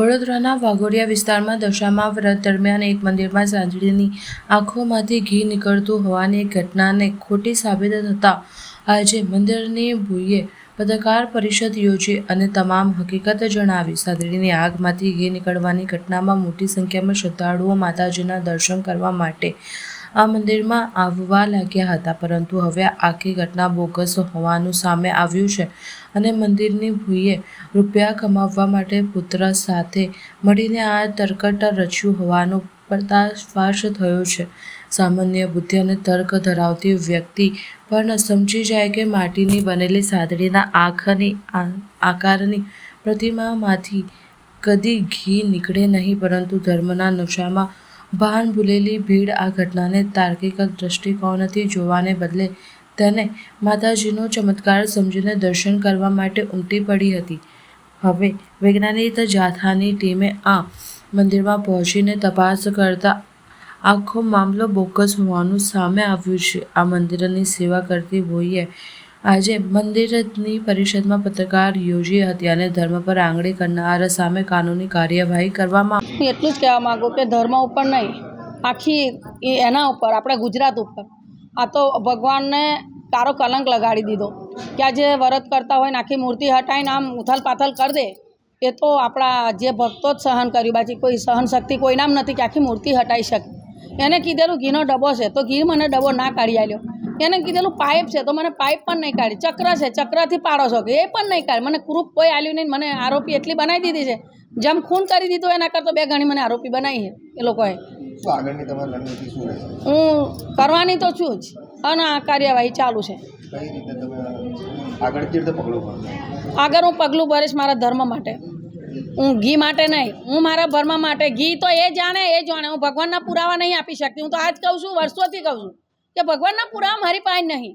વડોદરાના વાઘોડિયા વિસ્તારમાં દશામા વ્રત દરમિયાન એક મંદિરમાં સાંજળીની આંખોમાંથી ઘી નીકળતું હોવાની ઘટનાને ખોટી સાબિત થતાં આજે મંદિરની ભૂયે પત્રકાર પરિષદ યોજી અને તમામ હકીકત જણાવી સાંદળીની આગમાંથી ઘી નીકળવાની ઘટનામાં મોટી સંખ્યામાં શ્રદ્ધાળુઓ માતાજીના દર્શન કરવા માટે આ મંદિરમાં આવવા લાગ્યા હતા, પરંતુ હવે આખી ઘટના બોગસ હોવાનું સામે આવ્યું છે અને મંદિરની ભૂઈએ રૂપિયા કમાવવા માટે પુત્ર સાથે મળીને આ તરકટ રચ્યું હોવાનું પર્દાફાશ થયો છે. સામાન્ય બુદ્ધિ અને તર્ક ધરાવતી વ્યક્તિ પણ સમજી જાય કે માટીની બનેલી સાદડીના આંખની આકારની પ્રતિમામાંથી કદી ઘી નીકળે નહીં, પરંતુ ધર્મના નશામાં ભાન ભૂલેલી ભીડ આ ઘટનાને તાર્કિક દ્રષ્ટિકોણથી જોવાને બદલે તેને માતાજીનો ચમત્કાર સમજીને દર્શન કરવા માટે ઉમટી પડી હતી. હવે વૈજ્ઞાનિક જાથાની ટીમે આ મંદિરમાં પહોંચીને તપાસ કરતા આખો મામલો બોગસ હોવાનું સામે આવ્યું છે. આ મંદિરની સેવા કરતી ભોઈએ આજે મંદિરની પરિષદમાં પત્રકાર યોજી હતી અને ધર્મ પર આંગળી કરનાર સામે કાનૂની કાર્યવાહી કરવામાં એટલું જ કહેવા માગું કે ધર્મ ઉપર નહીં, આખી એના ઉપર, આપણે ગુજરાત ઉપર. આ તો ભગવાનને કારો કલંક લગાડી દીધો. કે આ જે વરત કરતા હોય ને આખી મૂર્તિ હટાવીને આમ ઉથલ પાથલ કરી દે, એ તો આપણા જે ભક્તો જ સહન કર્યું બાકી કોઈ સહન શક્તિ કોઈનામ નથી કે આખી મૂર્તિ હટાવી શકે. એને કીધેલું ઘીનો ડબ્બો છે, તો ઘી મને ડબ્બો ના કાઢી આલ્યો એને કીધેલું પાઇપ છે તો મને પાઇપ પણ નહીં કાઢી. ચક્ર છે ચક્રથી પાડો છો કે એ પણ નહીં કાઢી. મને ગ્રુપ કોઈ આલ્યું નહીં મને આરોપી એટલી બનાવી દીધી છે. જેમ ખૂન કરી દીધું એના કરતાં બે ગણી મને આરોપી બનાવી છે એ લોકોએ. હું કરવાની તો છું જ અને આ કાર્યવાહી ચાલુ છે. આગળ હું પગલું ભરીશ મારા ધર્મ માટે. હું ઘી માટે નહીં હું મારા ધર્મ માટે. ઘી તો એ જાણે એ જાણે. હું ભગવાનના પુરાવા નહીં આપી શકતી. હું તો આજ કહું છું વર્ષોથી કહું છું. કે ભગવાનના પુરાવા મારી પાસે નહીં.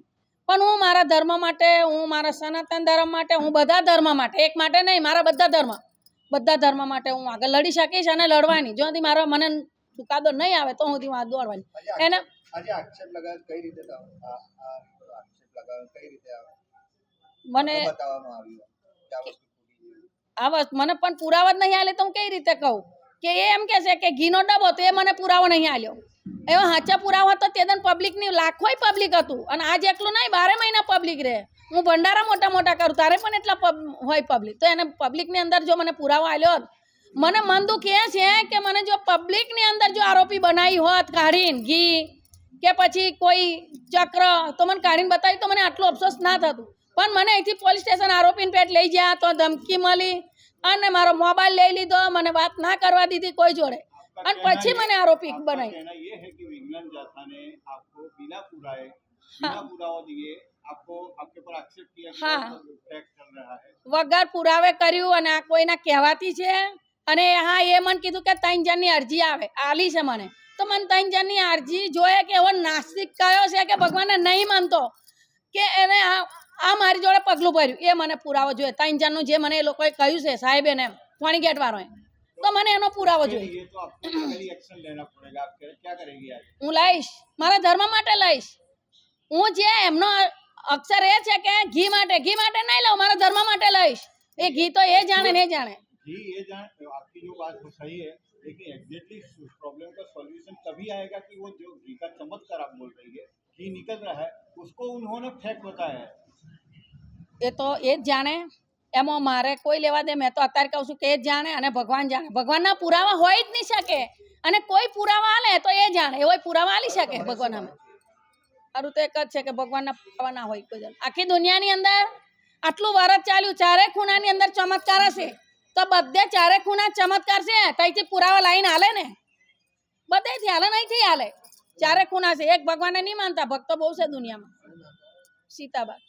પણ હું મારા ધર્મ માટે હું મારા સનાતન ધર્મ માટે હું બધા ધર્મ માટે એક માટે નહીં મારા બધા ધર્મ. બધા ધર્મ માટે હું આગળ લડી શકીશ અને લડવાની જો સુધી મારો મને ચુકાદો નહીં આવે તો સુધી હું આ દોડવાની. એને મને આ વસ્તુ મને પણ પુરાવા જ નહીં આલે તો હું કઈ રીતે કહું? કે એ એમ કે છે કે ઘીનો ડબ્બો, તો એ મને પુરાવો નહીં આલ્યો. એવા સાચા પુરાવા તો તે દન પબ્લિકની લાખોય પબ્લિક હતું. અને આજ એકલું નહીં, બારે મહિના પબ્લિક રહે. હું ભંડારા મોટા મોટા કરું, તારે પણ એટલા હોય પબ્લિક તો એને પબ્લિકની અંદર જો મને પુરાવો આવ્યો હોત, મને મન દુઃખ એ છે કે મને જો પબ્લિકની અંદર જો આરોપી બનાવી હોત, કાઢીને ઘી કે પછી કોઈ ચક્ર, તો મને કાઢીને બતાવી તો મને આટલું અફસોસ ના થતું. પણ મને અહીંથી પોલીસ સ્ટેશન આરોપીને પેટ લઈ ગયા, તો ધમકી મળી. અને મારો મોબાઈલ લઈ લીધો મને વાત ના કરવા દીધી કોઈ જોડે. અને પછી મને આરોપી બનાવી. હા વગર પુરાવે કર્યું અને આ કોઈના કહેવાતી છે. અને હા એ મને કીધું કે ત્રણ જણની અરજી આવે. આલી છે મને. તો મને ત્રણ જણની અરજી જોઈએ કે એવો નાસ્તિક કયો છે કે ભગવાનને નહીં માનતો? કે એને આ આ મારી જોડે પગલું ભર્યું એ મને પુરાવો જોઈએ ત્રણ જણનું જે મને એ લોકોએ કહ્યું છે સાહેબ એને પોણી ગેટ વાળોએ તો મને એનો પુરાવો જોઈએ ये तो आपको लीगली एक्शन लेना पड़ेगा आप क्या क्या करेंगे आज હું લઈશ મારા ધર્મ માટે લઈશ હું જે એમનો અક્ષર એ છે કે ઘી માટે ઘી માટે નહીં લઉં મારા ધર્મ માટે લઈશ એ ઘી તો એ જાણે ને એ જાણે जी ये जान आपकी जो बात वो सही है लेकिन एग्जैक्टली प्रॉब्लम का सॉल्यूशन तभी आएगा कि वो जो घी का चमत्कार आप बोल रही है घी निकल रहा है उसको उन्होंने फेक बताया है એ તો એ જ જાણે. એમાં મારે કોઈ લેવા દે, મેં તો અત્યારે કહું છું કે એ જાણે અને ભગવાન જાણે. ભગવાનના પુરાવા હોય જ નહીં શકે. અને કોઈ પુરાવા આલે તો એ જાણે. એવો પુરાવા આલી શકે ભગવાન અમે સારું તો એક જ છે કે ભગવાનના પુરાવા ના હોય કોઈ આખી દુનિયાની અંદર આટલું વરસ ચાલ્યું ચારે ખૂણાની અંદર ચમત્કાર હશે. તો બધે ચારે ખૂણા ચમત્કાર છે. તઈથી પુરાવા લાવીને હાલે ને. બધેથી હાલે નહીંથી હાલે ચારે ખૂણા છે. એક ભગવાનને નહીં માનતા. ભક્તો બહુ છે દુનિયામાં. સીતાબા